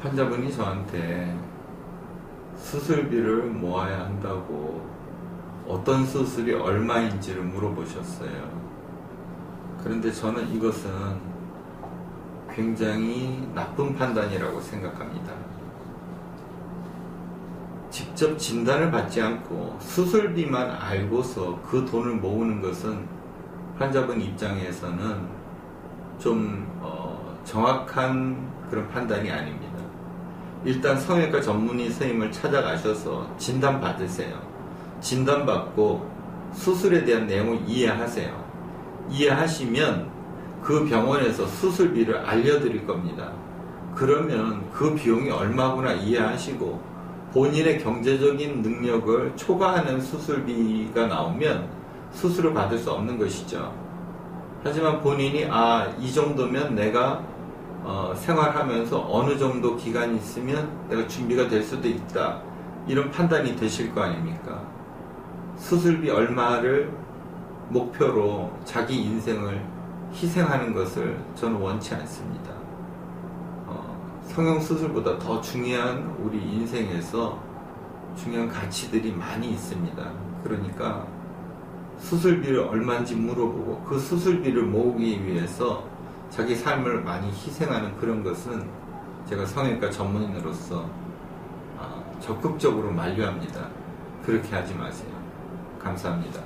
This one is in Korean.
환자분이 저한테 수술비를 모아야 한다고 어떤 수술이 얼마인지를 물어보셨어요. 그런데 저는 이것은 굉장히 나쁜 판단이라고 생각합니다. 직접 진단을 받지 않고 수술비만 알고서 그 돈을 모으는 것은 환자분 입장에서는 좀 어, 정확한 그런 판단이 아닙니다. 일단 성형외과 전문의 선생님을 찾아가셔서 진단 받으세요. 진단 받고 수술에 대한 내용을 이해하세요. 이해하시면 그 병원에서 수술비를 알려드릴 겁니다. 그러면 그 비용이 얼마구나 이해하시고 본인의 경제적인 능력을 초과하는 수술비가 나오면 수술을 받을 수 없는 것이죠. 하지만 본인이 아, 이 정도면 내가 어, 생활하면서 어느 정도 기간이 있으면 내가 준비가 될 수도 있다. 이런 판단이 되실 거 아닙니까? 수술비 얼마를 목표로 자기 인생을 희생하는 것을 저는 원치 않습니다. 어, 성형수술보다 더 중요한 우리 인생에서 중요한 가치들이 많이 있습니다. 그러니까 수술비를 얼마인지 물어보고 그 수술비를 모으기 위해서 자기 삶을 많이 희생하는 그런 것은 제가 성형외과 전문인으로서 아, 적극적으로 만류합니다. 그렇게 하지 마세요. 감사합니다.